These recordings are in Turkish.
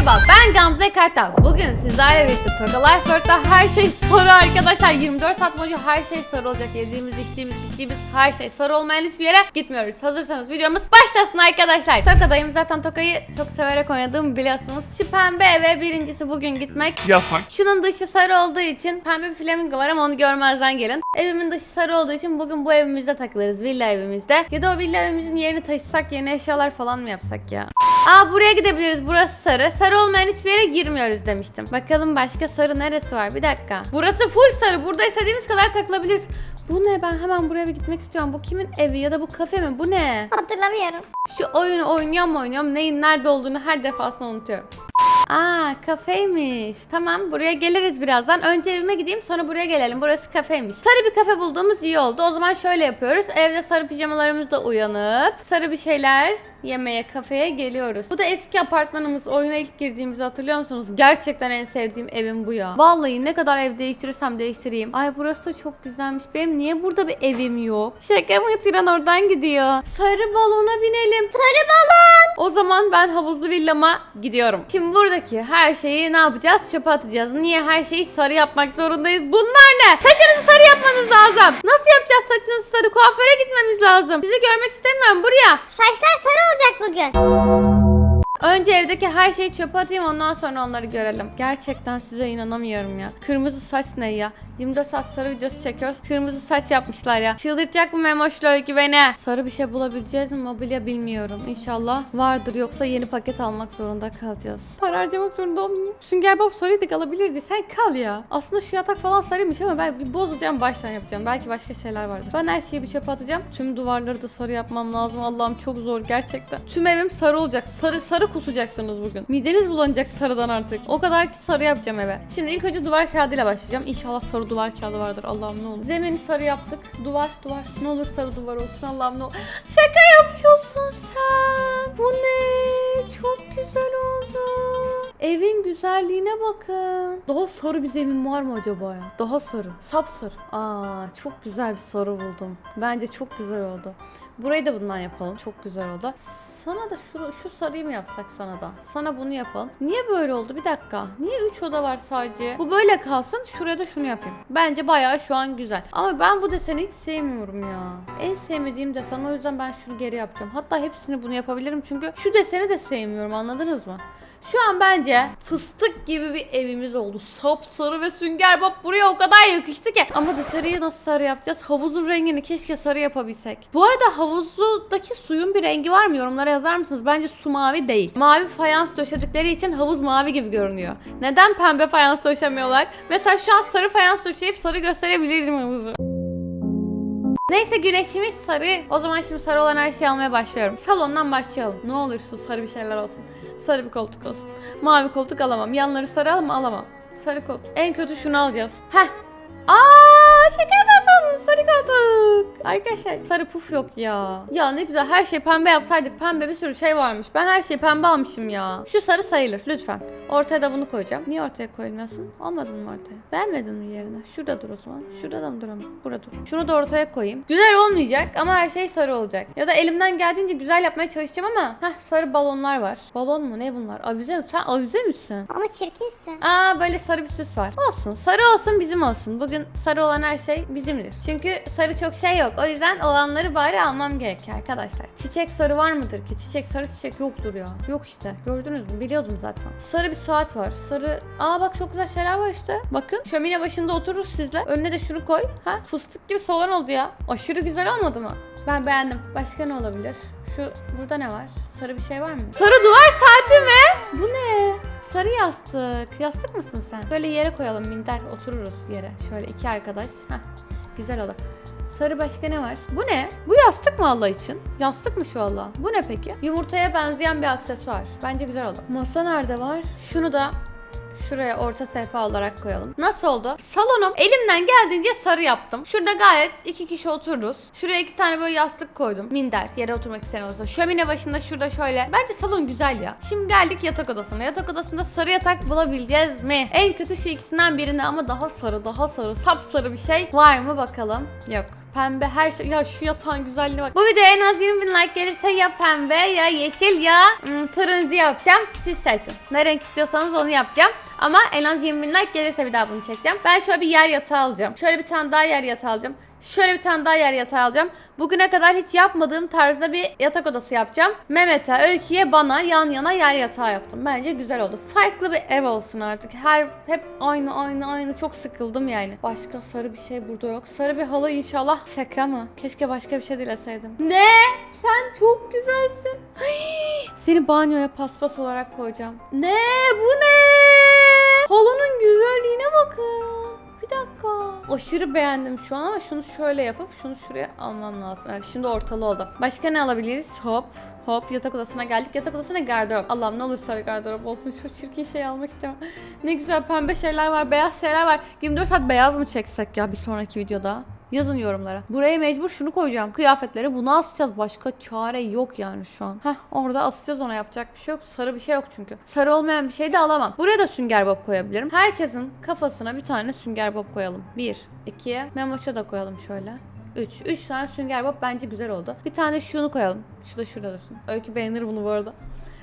Merhaba ben Gamze Kartal. Bugün sizlerle birlikte Toka Life her şey sarı arkadaşlar. 24 saat boyunca her şey sarı olacak. Yediğimiz, içtiğimiz, içtiğimiz her şey sarı olmayan hiçbir yere gitmiyoruz. Hazırsanız videomuz başlasın arkadaşlar. Toka'dayım zaten Toka'yı çok severek oynadığımı biliyorsunuz. Şu pembe eve birincisi bugün gitmek. Yapak. Şunun dışı sarı olduğu için pembe bir flamingo var ama onu görmezden gelin. Evimin dışı sarı olduğu için bugün bu evimizde takılırız. Villa evimizde. Ya da o villa evimizin yerini taşısak yeni eşyalar falan mı yapsak ya? Aa buraya gidebiliriz. Burası sarı. Sarı olmayan hiçbir yere girmiyoruz demiştim. Bakalım başka sarı neresi var? Bir dakika. Burası full sarı. Burada istediğimiz kadar takılabiliriz. Bu ne? Ben hemen buraya bir gitmek istiyorum. Bu kimin evi ya da bu kafe mi? Bu ne? Hatırlamıyorum. Şu oyunu oynuyorum oynuyorum. Neyin nerede olduğunu her defasında unutuyorum. Aa kafeymiş. Tamam buraya geliriz birazdan. Önce evime gideyim sonra buraya gelelim. Burası kafeymiş. Sarı bir kafe bulduğumuz iyi oldu. O zaman şöyle yapıyoruz. Evde sarı pijamalarımızla uyanıp sarı bir şeyler yemeye kafeye geliyoruz. Bu da eski apartmanımız. Oyuna ilk girdiğimizi hatırlıyor musunuz? Gerçekten en sevdiğim evim bu ya. Vallahi ne kadar ev değiştirirsem değiştireyim. Ay burası da çok güzelmiş. Benim niye burada bir evim yok? Şaka mı? Tren oradan gidiyor. Sarı balona binelim. Sarı balon. O zaman ben havuzlu villama gidiyorum. Şimdi buradaki her şeyi ne yapacağız? Çöpe atacağız. Niye her şeyi sarı yapmak zorundayız? Bunlar ne? Saçınızı sarı yapmanız lazım. Nasıl yapacağız saçınızı sarı? Kuaföre gitmemiz lazım. Sizi görmek istemiyorum. Buraya. Saçlar sarı olacak bugün. Önce evdeki her şeyi çöpe atayım ondan sonra onları görelim. Gerçekten size inanamıyorum ya. Kırmızı saç ne ya? 24 saat sarı videosu çekiyoruz. Kırmızı saç yapmışlar ya. Çıldırtacak bu Memoş'la öykü beni. Sarı bir şey bulabileceğiz mi mobilya bilmiyorum. İnşallah vardır yoksa yeni paket almak zorunda kalacağız. Para harcamak zorunda olmayayım. Sünger Bob sarıydık alabilirdi. Sen kal ya. Aslında şu yatak falan sarıymış ama ben bir bozacağım baştan yapacağım. Belki başka şeyler vardır. Ben her şeyi bir çöpe atacağım. Tüm duvarları da sarı yapmam lazım. Allah'ım çok zor gerçekten. Tüm evim sarı olacak. Sarı sarı kusacaksınız bugün. Mideniz bulanacak sarıdan artık. O kadar ki sarı yapacağım eve. Şimdi ilk önce duvar kağıdıyla başlayacağım. İnşallah sarı duvar kağıdı vardır. Allah'ım ne olur. Zemini sarı yaptık. Duvar duvar. Ne olur sarı duvar olsun. Allah'ım ne olur. Şaka yapıyorsun sen. Bu ne? Çok güzel oldu. Evin güzelliğine bakın. Daha sarı bir zemin var mı acaba ya? Daha sarı. Sapsarı. Aa çok güzel bir sarı buldum. Bence çok güzel oldu. Burayı da bundan yapalım. Çok güzel oldu. Sana da şu, şu sarıyı mı yapsak sana da? Sana bunu yapalım. Niye böyle oldu? Bir dakika. Niye 3 oda var sadece? Bu böyle kalsın. Şuraya da şunu yapayım. Bence bayağı şu an güzel. Ama ben bu deseni hiç sevmiyorum ya. En sevmediğim desen o yüzden ben şunu geri yapacağım. Hatta hepsini bunu yapabilirim çünkü şu deseni de sevmiyorum anladınız mı? Şu an bence fıstık gibi bir evimiz oldu. Sapsarı ve sünger bob buraya o kadar yakıştı ki. Ama dışarıyı nasıl sarı yapacağız? Havuzun rengini keşke sarı yapabilsek. Bu arada havuzdaki suyun bir rengi var mı? Yorumlara yazar mısınız? Bence su mavi değil. Mavi fayans döşedikleri için havuz mavi gibi görünüyor. Neden pembe fayans döşemiyorlar? Mesela şu an sarı fayans döşeyip sarı gösterebilirim havuzu. Neyse güneşimiz sarı. O zaman şimdi sarı olan her şeyi almaya başlıyorum. Salondan başlayalım. Ne olursun sarı bir şeyler olsun. Sarı bir koltuk olsun. Mavi koltuk alamam. Yanları sarı ama alamam. Sarı koltuk. En kötü şunu alacağız. Heh. Aa şaka yapıyorsun. Sarı koltuk. Arkadaşlar sarı puf yok ya. Ya ne güzel her şey pembe yapsaydık. Pembe bir sürü şey varmış. Ben her şeyi pembe almışım ya. Şu sarı sayılır lütfen. Ortaya da bunu koyacağım. Niye ortaya koymuyorsun? Olmadın mı ortaya? Beğenmedin mi yerine? Şurada dur o zaman. Şurada da mı duramam? Burada dur. Şunu da ortaya koyayım. Güzel olmayacak ama her şey sarı olacak. Ya da elimden geldiğince güzel yapmaya çalışacağım ama heh sarı balonlar var. Balon mu ne bunlar? Avize mi? Sen avize misin? Ama çirkinsin. Aa böyle sarı bir süs var. Olsun. Sarı olsun bizim olsun. Bugün sarı olan her şey bizimdir. Çünkü sarı çok şey yok. O yüzden olanları bari almam gerekiyor arkadaşlar. Çiçek sarı var mıdır ki? Çiçek sarı çiçek yoktur ya. Yok işte. Gördünüz mü? Biliyordum zaten. Sarı bir saat var. Sarı... Aa bak çok güzel şeyler var işte. Bakın. Şömine başında otururuz sizle. Önüne de şunu koy. Ha? Fıstık gibi salon oldu ya. Aşırı güzel olmadı mı? Ben beğendim. Başka ne olabilir? Şu burada ne var? Sarı bir şey var mı? Sarı duvar saati mi? Bu ne? Sarı yastık. Yastık mısın sen? Böyle yere koyalım minder. Otururuz yere. Şöyle iki arkadaş. Heh. Güzel olur. Sarı başka ne var? Bu ne? Bu yastık mı Allah için? Yastık mı şu Allah? Bu ne peki? Yumurtaya benzeyen bir aksesuar. Bence güzel oldu. Masa nerede var? Şunu da Şuraya orta sehpa olarak koyalım. Nasıl oldu? Salonum elimden geldiğince sarı yaptım. Şurada gayet iki kişi otururuz. Şuraya iki tane böyle yastık koydum. Minder. Yere oturmak isteyen olursa. Şömine başında şurada şöyle. Bence salon güzel ya. Şimdi geldik yatak odasına. Yatak odasında sarı yatak bulabileceğiz mi? En kötü şu ikisinden birinde ama daha sarı, daha sarı, sapsarı bir şey var mı bakalım. Yok. Pembe her şey. Ya şu yatağın güzelliğine bak. Bu videoya en az 20 bin like gelirse ya pembe ya yeşil ya ım, turuncu yapacağım. Siz seçin. Ne renk istiyorsanız onu yapacağım. Ama en az 20 bin like gelirse bir daha bunu çekeceğim. Ben şöyle bir yer yatağı alacağım. Şöyle bir tane daha yer yatağı alacağım. Şöyle bir tane daha yer yatağı alacağım. Bugüne kadar hiç yapmadığım tarzda bir yatak odası yapacağım. Mehmet'e, Öykü'ye, bana yan yana yer yatağı yaptım. Bence güzel oldu. Farklı bir ev olsun artık. Her hep aynı aynı aynı çok sıkıldım yani. Başka sarı bir şey burada yok. Sarı bir halı inşallah. Şaka mı? Keşke başka bir şey dileseydim. Ne? Sen çok güzelsin. Ay, Seni banyoya paspas olarak koyacağım. Ne? Bu ne? Halının bakın. Dakika. Aşırı beğendim şu an ama şunu şöyle yapıp şunu şuraya almam lazım. Evet, şimdi ortalı oldu. Başka ne alabiliriz? Hop. Hop yatak odasına geldik. Yatak odasına gardırop. Allah'ım ne olur sarı gardırop olsun. Şu çirkin şeyi almak istemem. Ne güzel pembe şeyler var, beyaz şeyler var. 24 saat beyaz mı çeksek ya bir sonraki videoda? Yazın yorumlara. Buraya mecbur şunu koyacağım. Kıyafetleri buna asacağız. Başka çare yok yani şu an. Heh orada asacağız ona yapacak bir şey yok. Sarı bir şey yok çünkü. Sarı olmayan bir şey de alamam. Buraya da sünger bob koyabilirim. Herkesin kafasına bir tane sünger bob koyalım. Bir, iki. Memoş'a da koyalım şöyle. 3. 3 tane sünger bob bence güzel oldu. Bir tane şunu koyalım. Şu da şurada dursun. Öykü beğenir bunu bu arada.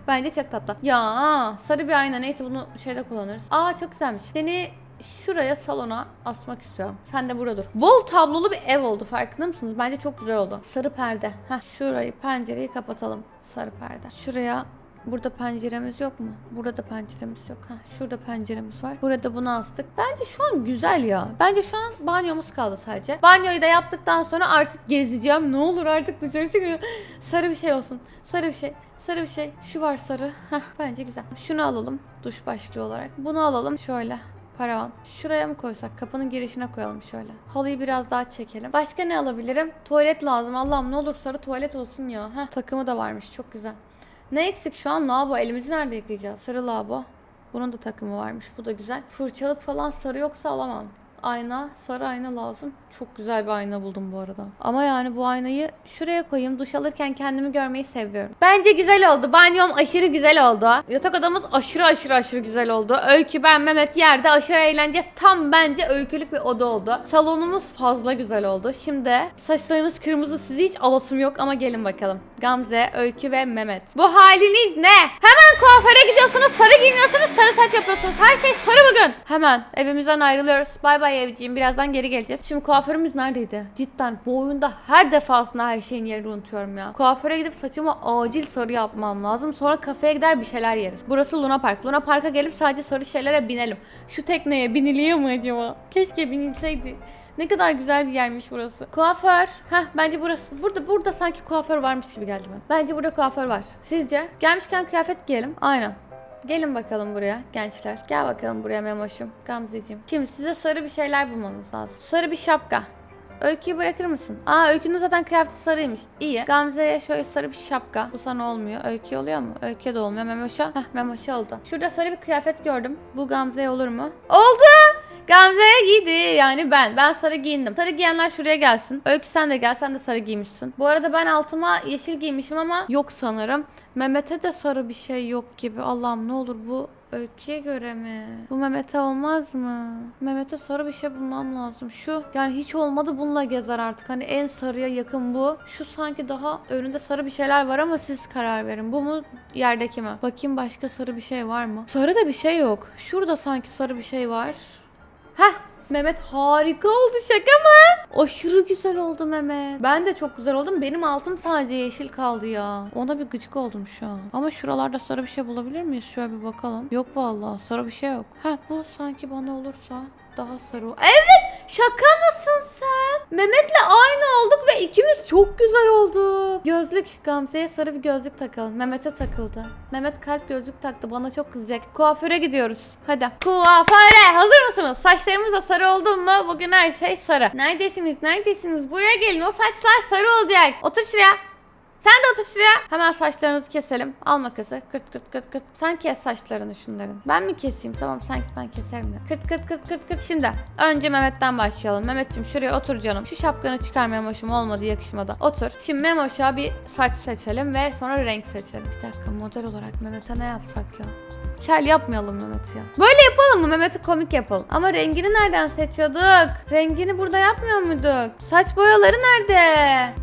Bence çok tatlı. Ya sarı bir ayna neyse bunu şeyde kullanırız. Aa çok güzelmiş. Seni şuraya salona asmak istiyorum. Sen de burada dur. Bol tablolu bir ev oldu farkında mısınız? Bence çok güzel oldu. Sarı perde. Heh, şurayı pencereyi kapatalım. Sarı perde. Şuraya Burada penceremiz yok mu? Burada penceremiz yok. Ha, şurada penceremiz var. Burada bunu astık. Bence şu an güzel ya. Bence şu an banyomuz kaldı sadece. Banyoyu da yaptıktan sonra artık gezeceğim. Ne olur artık dışarı çıkıyor. Sarı bir şey olsun. Sarı bir şey. Sarı bir şey. Şu var sarı. Heh, bence güzel. Şunu alalım. Duş başlığı olarak. Bunu alalım. Şöyle. Paravan. Şuraya mı koysak? Kapının girişine koyalım şöyle. Halıyı biraz daha çekelim. Başka ne alabilirim? Tuvalet lazım. Allah'ım ne olur sarı tuvalet olsun ya. Heh, takımı da varmış. Çok güzel. Ne eksik şu an? Lavabo. Elimizi nerede yıkayacağız? Sarı lavabo. Bunun da takımı varmış. Bu da güzel. Fırçalık falan sarı yoksa alamam. Ayna, sarı ayna lazım. Çok güzel bir ayna buldum bu arada. Ama yani bu aynayı şuraya koyayım. Duş alırken kendimi görmeyi seviyorum. Bence güzel oldu. Banyom aşırı güzel oldu. Yatak odamız aşırı aşırı aşırı güzel oldu. Öykü, ben, Mehmet yerde aşırı eğleneceğiz. Tam bence öykülük bir oda oldu. Salonumuz fazla güzel oldu. Şimdi saçlarınız kırmızı sizi hiç alasım yok ama gelin bakalım. Gamze, Öykü ve Mehmet. Bu haliniz ne? Hemen kuaföre gidiyorsunuz, sarı giyiniyorsunuz, sarı saç yapıyorsunuz. Her şey sarı bugün. Hemen evimizden ayrılıyoruz. Bay bay evciğim. Birazdan geri geleceğiz. Şimdi kuaförümüz neredeydi? Cidden bu oyunda her defasında her şeyin yerini unutuyorum ya. Kuaföre gidip saçımı acil sarı yapmam lazım. Sonra kafeye gider bir şeyler yeriz. Burası Luna Park. Luna Park'a gelip sadece sarı şeylere binelim. Şu tekneye biniliyor mu acaba? Keşke binilseydi. Ne kadar güzel bir yermiş burası. Kuaför. Heh bence burası. Burada burada sanki kuaför varmış gibi geldi bana. Bence burada kuaför var. Sizce? Gelmişken kıyafet giyelim. Aynen. Gelin bakalım buraya gençler. Gel bakalım buraya Memoş'um, Gamzeciğim. Şimdi size sarı bir şeyler bulmamız lazım. Sarı bir şapka. Öyküyü bırakır mısın? Aa Öykü'nün zaten kıyafeti sarıymış. İyi. Gamze'ye şöyle sarı bir şapka. Bu sana olmuyor. Öykü oluyor mu? Öykü'ye de olmuyor. Memoş'a. Heh Memoş'a oldu. Şurada sarı bir kıyafet gördüm. Bu Gamze'ye olur mu? Oldu! Gamze'ye giydi yani ben. Ben sarı giyindim. Sarı giyenler şuraya gelsin. Öykü sen de gel. Sen de sarı giymişsin. Bu arada ben altıma yeşil giymişim ama yok sanırım. Mehmet'e de sarı bir şey yok gibi. Allah'ım ne olur bu Öykü'ye göre mi? Bu Mehmet'e olmaz mı? Mehmet'e sarı bir şey bulmam lazım. Şu yani hiç olmadı bununla gezer artık. Hani en sarıya yakın bu. Şu sanki daha önünde sarı bir şeyler var ama siz karar verin. Bu mu yerdeki mi? Bakayım başka sarı bir şey var mı? Sarı da bir şey yok. Şurada sanki sarı bir şey var. Heh Mehmet harika oldu şaka mı? Aşırı güzel oldu Mehmet. Ben de çok güzel oldum. Benim altım sadece yeşil kaldı ya. Ona bir gıcık oldum şu an. Ama şuralarda sarı bir şey bulabilir miyiz? Şöyle bir bakalım. Yok vallahi sarı bir şey yok. Heh bu sanki bana olursa daha sarı. Evet şaka mısın sen? Mehmet'le aynı olduk ve ikimiz çok güzel olduk. Gözlük. Gamze'ye sarı bir gözlük takalım. Mehmet'e takıldı. Mehmet kalp gözlük taktı. Bana çok kızacak. Kuaföre gidiyoruz. Hadi. Kuaföre. Hazır mısınız? Saçlarımız da sarı oldu mu? Bugün her şey sarı. Neredesiniz? Neredesiniz? Buraya gelin. O saçlar sarı olacak. Otur şuraya. Sen de otur şuraya. Hemen saçlarınızı keselim. Al makası. Kırt kırt kırt kırt. Sen kes saçlarını şunların. Ben mi keseyim? Tamam sen git ben keserim ya. Kırt kırt kırt kırt kırt. Şimdi önce Mehmet'ten başlayalım. Mehmet'ciğim şuraya otur canım. Şu şapkanı çıkar Memoş'um olmadı yakışmadı. Otur. Şimdi Memoş'a bir saç seçelim ve sonra renk seçelim. Bir dakika model olarak Mehmet'e ne yapsak ya? Kel yapmayalım Mehmet ya. Böyle yapalım mı? Mehmet'i komik yapalım. Ama rengini nereden seçiyorduk? Rengini burada yapmıyor muyduk? Saç boyaları nerede?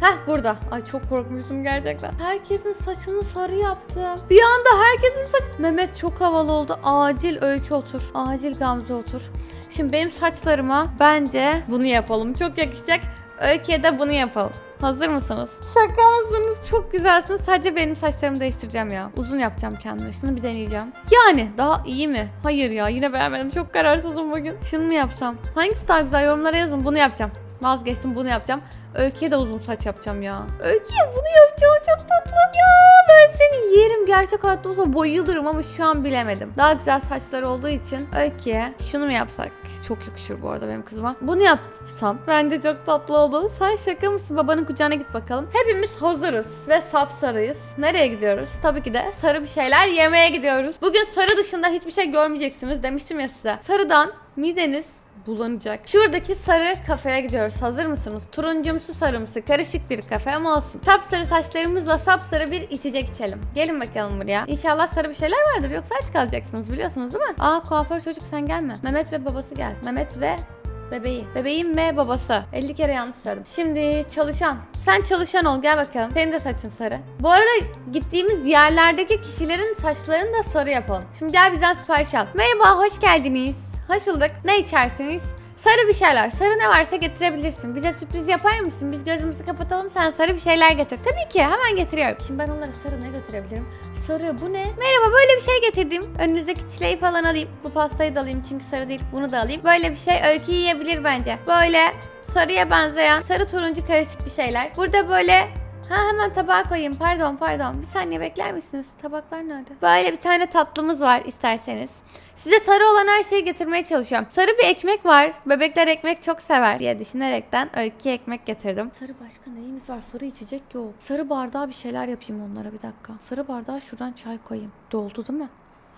Heh burada. Ay çok korkmuştum gerçekten. Herkesin saçını sarı yaptım. Bir anda herkesin saç... Mehmet çok havalı oldu. Acil öykü otur. Acil Gamze otur. Şimdi benim saçlarıma bence bunu yapalım. Çok yakışacak. Öykü'ye de bunu yapalım. Hazır mısınız? Şaka mısınız? Çok güzelsiniz. Sadece benim saçlarımı değiştireceğim ya. Uzun yapacağım kendime. Şunu bir deneyeceğim. Yani daha iyi mi? Hayır ya yine beğenmedim. Çok kararsızım bugün. Şunu mu yapsam? Hangisi daha güzel? Yorumlara yazın. Bunu yapacağım. Vazgeçtim bunu yapacağım. Öykü'ye de uzun saç yapacağım ya. Öykü'ye bunu yapacağım çok tatlı. Ya ben seni yerim. Gerçek hayatta olsa bayılırım ama şu an bilemedim. Daha güzel saçları olduğu için Öykü'ye şunu mu yapsak? Çok yakışır bu arada benim kızıma. Bunu yapsam. Bence çok tatlı oldu. Sen şaka mısın? Babanın kucağına git bakalım. Hepimiz hazırız ve sapsarıyız. Nereye gidiyoruz? Tabii ki de sarı bir şeyler yemeye gidiyoruz. Bugün sarı dışında hiçbir şey görmeyeceksiniz demiştim ya size. Sarıdan mideniz bulanacak. Şuradaki sarı kafeye gidiyoruz. Hazır mısınız? Turuncumsu sarımsı karışık bir kafe ama olsun. Sapsarı saçlarımızla sapsarı bir içecek içelim. Gelin bakalım buraya. İnşallah sarı bir şeyler vardır yoksa aç kalacaksınız biliyorsunuz değil mi? Aa kuaför çocuk sen gelme. Mehmet ve babası gel. Mehmet ve Bebeği. Bebeğim ve babası. 50 kere yanlış söyledim. Şimdi çalışan. Sen çalışan ol gel bakalım. Senin de saçın sarı. Bu arada gittiğimiz yerlerdeki kişilerin saçlarını da sarı yapalım. Şimdi gel bizden sipariş al. Merhaba hoş geldiniz. Hoş bulduk. Ne içersiniz? Sarı bir şeyler. Sarı ne varsa getirebilirsin. Bize sürpriz yapar mısın? Biz gözümüzü kapatalım sen sarı bir şeyler getir. Tabii ki hemen getiriyorum. Şimdi ben onlara sarı ne götürebilirim? Sarı bu ne? Merhaba böyle bir şey getirdim. Önünüzdeki çileği falan alayım. Bu pastayı da alayım çünkü sarı değil. Bunu da alayım. Böyle bir şey öykü yiyebilir bence. Böyle sarıya benzeyen sarı turuncu karışık bir şeyler. Burada böyle Ha hemen tabağa koyayım. Pardon pardon. Bir saniye bekler misiniz? Tabaklar nerede? Böyle bir tane tatlımız var isterseniz. Size sarı olan her şeyi getirmeye çalışıyorum. Sarı bir ekmek var. Bebekler ekmek çok sever diye düşünerekten öykü ekmek getirdim. Sarı başka neyimiz var? Sarı içecek yok. Sarı bardağa bir şeyler yapayım onlara bir dakika. Sarı bardağa şuradan çay koyayım. Doldu değil mi?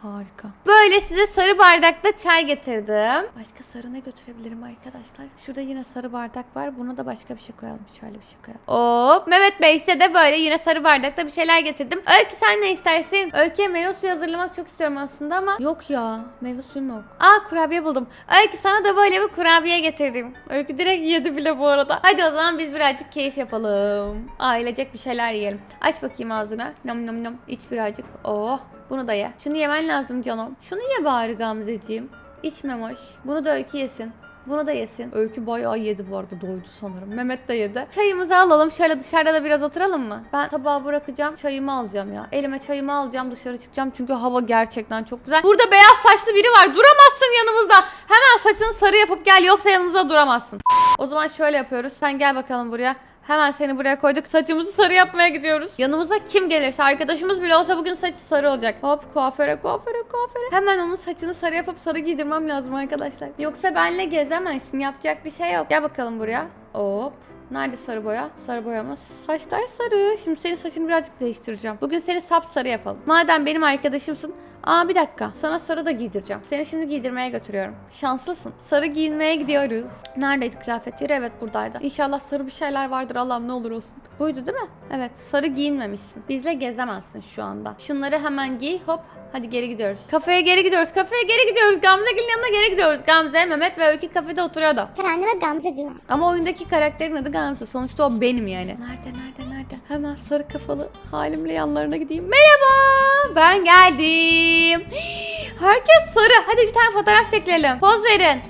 Harika. Böyle size sarı bardakta çay getirdim. Başka sarı ne götürebilirim arkadaşlar? Şurada yine sarı bardak var. Buna da başka bir şey koyalım. Şöyle bir şey koyalım. Hop. Mehmet Bey size de böyle yine sarı bardakta bir şeyler getirdim. Öykü sen ne istersin? Öykü'ye meyve suyu hazırlamak çok istiyorum aslında ama yok ya. Meyve suyum yok. Aa kurabiye buldum. Öykü sana da böyle bir kurabiye getirdim. Öykü direkt yedi bile bu arada. Hadi o zaman biz birazcık keyif yapalım. Ailecek bir şeyler yiyelim. Aç bakayım ağzına. Nom nom nom. İç birazcık. Oh. Bunu da ye. Şunu yemen lazım canım. Şunu ye bari Gamzeciğim. İç Memoş. Bunu da Öykü yesin. Bunu da yesin. Öykü bayağı yedi bu arada doydu sanırım. Mehmet de yedi. Çayımızı alalım. Şöyle dışarıda da biraz oturalım mı? Ben tabağı bırakacağım. Çayımı alacağım ya. Elime çayımı alacağım. Dışarı çıkacağım. Çünkü hava gerçekten çok güzel. Burada beyaz saçlı biri var. Duramazsın yanımızda. Hemen saçını sarı yapıp gel. Yoksa yanımızda duramazsın. O zaman şöyle yapıyoruz. Sen gel bakalım buraya. Hemen seni buraya koyduk. Saçımızı sarı yapmaya gidiyoruz. Yanımıza kim gelirse arkadaşımız bile olsa bugün saçı sarı olacak. Hop kuaföre kuaföre kuaföre. Hemen onun saçını sarı yapıp sarı giydirmem lazım arkadaşlar. Yoksa benle gezemezsin. Yapacak bir şey yok. Gel bakalım buraya. Hop. Nerede sarı boya? Sarı boyamız. Saçlar sarı. Şimdi senin saçını birazcık değiştireceğim. Bugün seni sapsarı yapalım. Madem benim arkadaşımsın. Aa bir dakika. Sana sarı da giydireceğim. Seni şimdi giydirmeye götürüyorum. Şanslısın. Sarı giyinmeye gidiyoruz. Neredeydi kıyafet yeri? Evet buradaydı. İnşallah sarı bir şeyler vardır Allah'ım ne olur olsun. Buydu değil mi? Evet. Sarı giyinmemişsin. Bizle gezemezsin şu anda. Şunları hemen giy. Hop. Hadi geri gidiyoruz. Kafeye geri gidiyoruz. Kafeye geri gidiyoruz. Gamze Gül'ün yanına geri gidiyoruz. Gamze, Mehmet ve Öykü kafede oturuyordu. Kendime Gamze diyorum. Ama oyundaki karakterin adı Gamze. Sonuçta o benim yani. Nerede nerede nerede? Hemen sarı kafalı halimle yanlarına gideyim. Merhaba ben geldim. Herkes sarı. Hadi bir tane fotoğraf çekelim. Poz verin.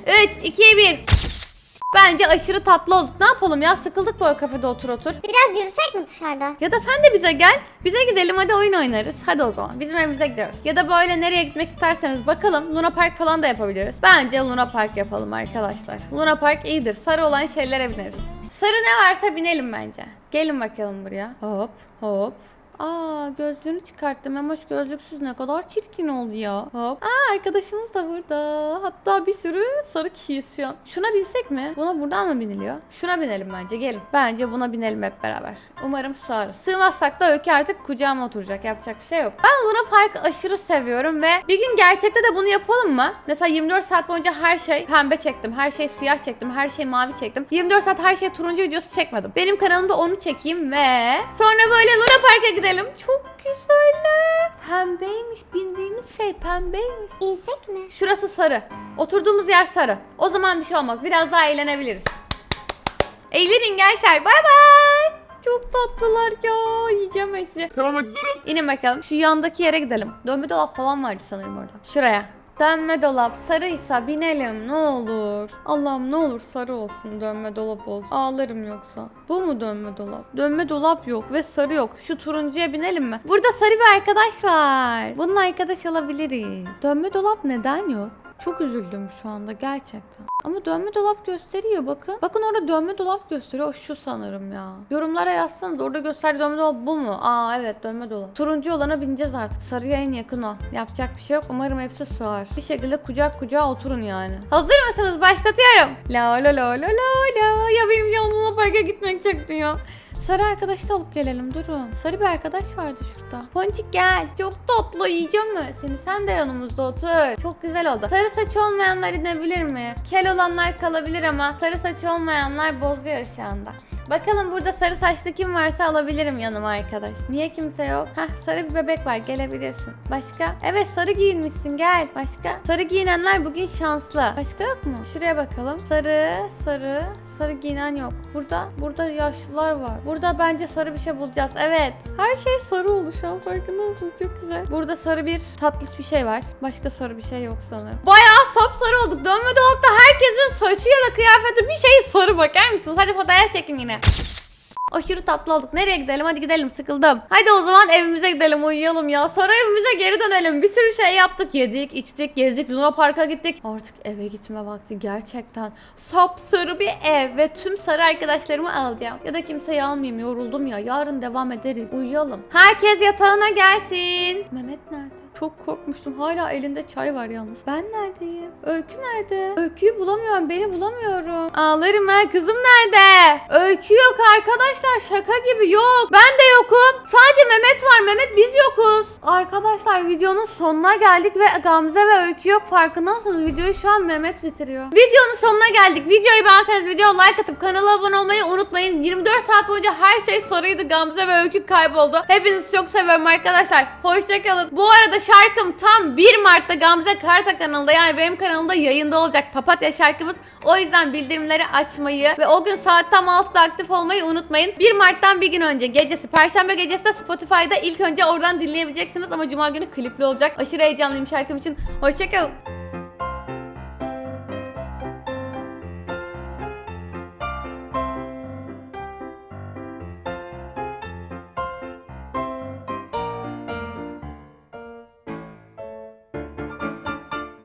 3, 2, 1. Bence aşırı tatlı olduk. Ne yapalım ya? Sıkıldık böyle kafede otur otur. Biraz yürüsek mi dışarıda? Ya da sen de bize gel. Bize gidelim hadi oyun oynarız. Hadi o zaman. Bizim evimize gidiyoruz. Ya da böyle nereye gitmek isterseniz bakalım. Luna Park falan da yapabiliriz. Bence Luna Park yapalım arkadaşlar. Luna Park iyidir. Sarı olan şeylere bineriz. Sarı ne varsa binelim bence. Gelin bakalım buraya. Hop hop. Aa gözlüğünü çıkarttı. Memoş gözlüksüz ne kadar çirkin oldu ya. Hop. Aa arkadaşımız da burada. Hatta bir sürü sarı kişiyiz şu an. Şuna binsek mi? Buna buradan mı biniliyor? Şuna binelim bence gelin. Bence buna binelim hep beraber. Umarım sığarız. Sığmazsak da Öykü artık kucağıma oturacak. Yapacak bir şey yok. Ben Luna Park'ı aşırı seviyorum ve bir gün gerçekte de bunu yapalım mı? Mesela 24 saat boyunca her şey pembe çektim. Her şey siyah çektim. Her şey mavi çektim. 24 saat her şey turuncu videosu çekmedim. Benim kanalımda onu çekeyim ve sonra böyle Luna Park'a gidelim. Çok güzel. Pembeymiş. Bindiğimiz şey pembeymiş. İnsek mi? Şurası sarı. Oturduğumuz yer sarı. O zaman bir şey olmaz. Biraz daha eğlenebiliriz. Eğlenin gençler. Bay bay. Çok tatlılar ya. Yiyeceğim ben sizi. Tamam hadi durun. İnin bakalım. Şu yandaki yere gidelim. Dönme dolap falan vardı sanırım orada. Şuraya. Dönme dolap sarıysa binelim ne olur. Allah'ım ne olur sarı olsun dönme dolap olsun. Ağlarım yoksa. Bu mu dönme dolap? Dönme dolap yok ve sarı yok. Şu turuncuya binelim mi? Burada sarı bir arkadaş var. Bunun arkadaş olabiliriz. Dönme dolap neden yok? Çok üzüldüm şu anda gerçekten. Ama dönme dolap gösteriyor bakın. Bakın orada dönme dolap gösteriyor. O şu sanırım ya. Yorumlara yazsanız orada gösterdiği dönme dolap bu mu? Aa evet dönme dolap. Turuncu olana bineceğiz artık. Sarıya en yakın o. Yapacak bir şey yok. Umarım hepsi sığar. Bir şekilde kucak kucağa oturun yani. Hazır mısınız? Başlatıyorum. La la la la la la. Ya benim canım Luna Park'a gitmek çekti ya. Sarı arkadaş da alıp gelelim durun. Sarı bir arkadaş vardı şurada. Ponçik gel. Çok tatlı yiyeceğim mi? Seni sen de yanımızda otur. Çok güzel oldu. Sarı saç olmayanlar inebilir mi? Kel olanlar kalabilir ama sarı saç olmayanlar bozuyor şu anda. Bakalım burada sarı saçlı kim varsa alabilirim yanıma arkadaş. Niye kimse yok? Hah sarı bir bebek var gelebilirsin. Başka? Evet sarı giyinmişsin gel. Başka? Sarı giyinenler bugün şanslı. Başka yok mu? Şuraya bakalım. Sarı, sarı, sarı giyinen yok. Burada, burada yaşlılar var. Burada bence sarı bir şey bulacağız. Evet. Her şey sarı oldu şu an farkında mısınız? Çok güzel. Burada sarı bir tatlış bir şey var. Başka sarı bir şey yok sanırım. Bayağı sapsarı olduk. Dönme dolapta herkesin saçı ya da kıyafeti bir şey sarı bakar mısınız? Hadi fotoğraf çekin yine. Aşırı tatlı olduk. Nereye gidelim? Hadi gidelim. Sıkıldım. Hadi o zaman evimize gidelim. Uyuyalım ya. Sonra evimize geri dönelim. Bir sürü şey yaptık. Yedik, içtik, gezdik. Luna Park'a gittik. Artık eve gitme vakti gerçekten. Sapsarı bir ev ve tüm sarı arkadaşlarımı alacağım. Ya da kimseyi almayayım. Yoruldum ya. Yarın devam ederiz. Uyuyalım. Herkes yatağına gelsin. Mehmet nerede? Çok korkmuştum. Hala elinde çay var yalnız. Ben neredeyim? Öykü nerede? Öyküyü bulamıyorum. Beni bulamıyorum. Ağlarım ha. Kızım nerede? Öykü yok arkadaşlar. Şaka gibi yok. Ben de yokum. Sadece Mehmet var. Mehmet biz yokuz. Arkadaşlar videonun sonuna geldik ve Gamze ve Öykü yok. Farkında mısınız? Videoyu şu an Mehmet bitiriyor. Videonun sonuna geldik. Videoyu beğenseniz video like atıp kanala abone olmayı unutmayın. 24 saat boyunca her şey sarıydı. Gamze ve Öykü kayboldu. Hepinizi çok seviyorum arkadaşlar. Hoşçakalın. Bu arada şarkım tam 1 Mart'ta Gamze Karta kanalında yani benim kanalımda yayında olacak Papatya şarkımız. O yüzden bildirimleri açmayı ve o gün saat tam 6'da aktif olmayı unutmayın. 1 Mart'tan bir gün önce gecesi Perşembe gecesi de Spotify'da ilk önce oradan dinleyebileceksiniz ama Cuma günü klipli olacak. Aşırı heyecanlıyım şarkım için. Hoşçakalın.